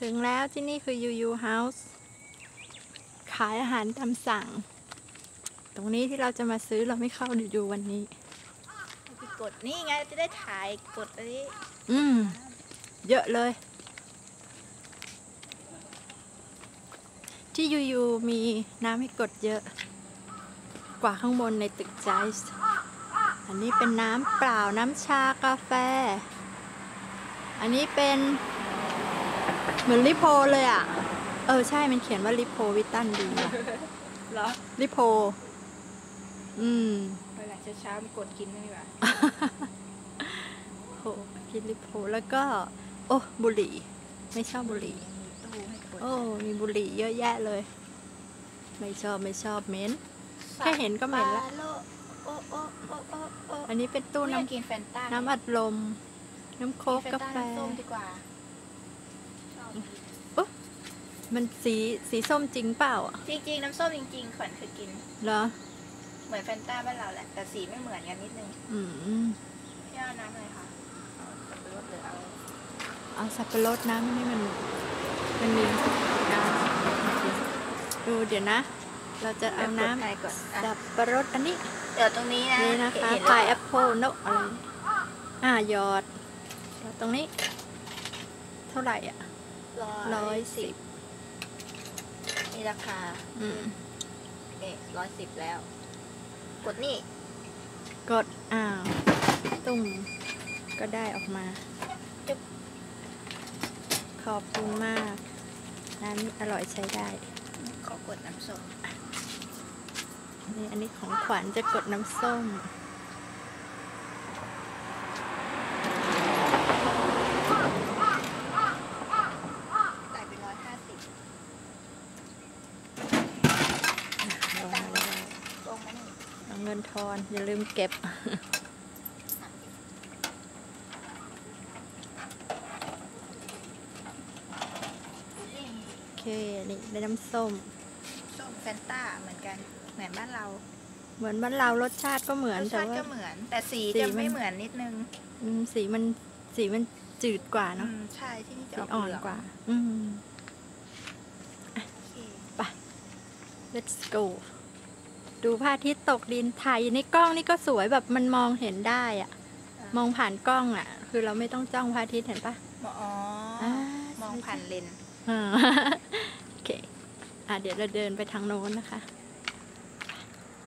ถึงแล้วที่นี่คือ UU House ขายอาหารตามสั่ง ตรงนี้ที่เราจะมาซื้อเราไม่เข้าดูวันนี้ไปกดนี่ไงจะได้ถ่ายกดอันนี้ อืม เยอะเลย ที่ UU มีน้ำให้กดเยอะ กว่าข้างบนในตึกไจส์อันนี้เป็นน้ำเปล่าน้ำชากาแฟ อันนี้เป็น เหมือนลิโพเลยอะ เออใช่ มันเขียนว่าลิโพวิตันดีว่ะเหรอลิโพ อืมเวลาเช้าๆมันกดกินไม่ดีกว่าโหกินลิโพแล้วก็ โอ้บุหรี่ ไม่ชอบบุหรี่มีตู้ให้กดโอ้มีบุหรี่เยอะแยะเลย ไม่ชอบไม่ชอบเหม็นแค่เห็นก็เหม็นละปาโโอ้โอ้โอ้โอ้โอ้อันนี้เป็นตู้ตู้น้น้ำกินแฟนต้าำน้ำอัดลม น้ำโค้กนกาแฟน้ำส้มดีกว่าชอบ มันสีสีส้มจริงเปล่าอะจริงๆ น้ำส้มจริงๆขวัญเคยกิน เหรอ เหมือนแฟนต้าบ้านเราแหละ แต่สีไม่เหมือนกันนิดนึงอืมพี่เอาน้ำอะไรคะเอาสับปะรดหรือเอาเอาสับปะรดน้ำนี่มัน มันมีน้ำดูเดี๋ยวนะ เราจะเอาน้ใครก่อนำอะสับปะรดอันนี้ เดี๋ยวตรงนี้นะนี่นะคะเห็นพายแล้แอปเปิลนกอะไรอ่าหยอดหยอดตรงนี้ เท่าไหร่อะ ร้อยสิบนี่ราคาอืมเอ๊ร้อยสิบแล้ว กดนี่ กดอ้าวตุ่มก็ได้ออกมาจึ๊บขอบคุณมาก น้ำนี้อร่อยใช้ได้ ขอกดน้ำส้มนี่อันนี้ของขวัญจะกดน้ำส้ม จ่ายไปร้อยห้าสิบ ลงมาแล้ว ลงมานี่ เอาเงินทอน อย่าลืมเก็บโอเคนี่ได้น้ำส้ม ส้มแฟนต้าเหมือนกันเหมือนบ้านเรา เหมือนบ้านเรารสชาติก็เหมือนรสแต่ชาติว่า ก็เหมือน แต่สีสีจะมัน ไม่เหมือนนิดนึงอืมสีมันสีมันจืดกว่าอืเนาะมใช่ที่นี่จะสีออกอ่อเหนลืองกว่า อืม โอเค let's go ดูพระอาทิตย์ตกดินถ่ายในกล้องนี่ก็สวยแบบมันมองเห็นได้อะมองผ่านกล้องอะคือเราไม่ต้องจ้องพระอาทิตย์เห็นปะอ๋อออ่ามองผ่านเลนส์อ่าโอเคอะเดี๋ยวเราเดินไปทางโน้นนะคะ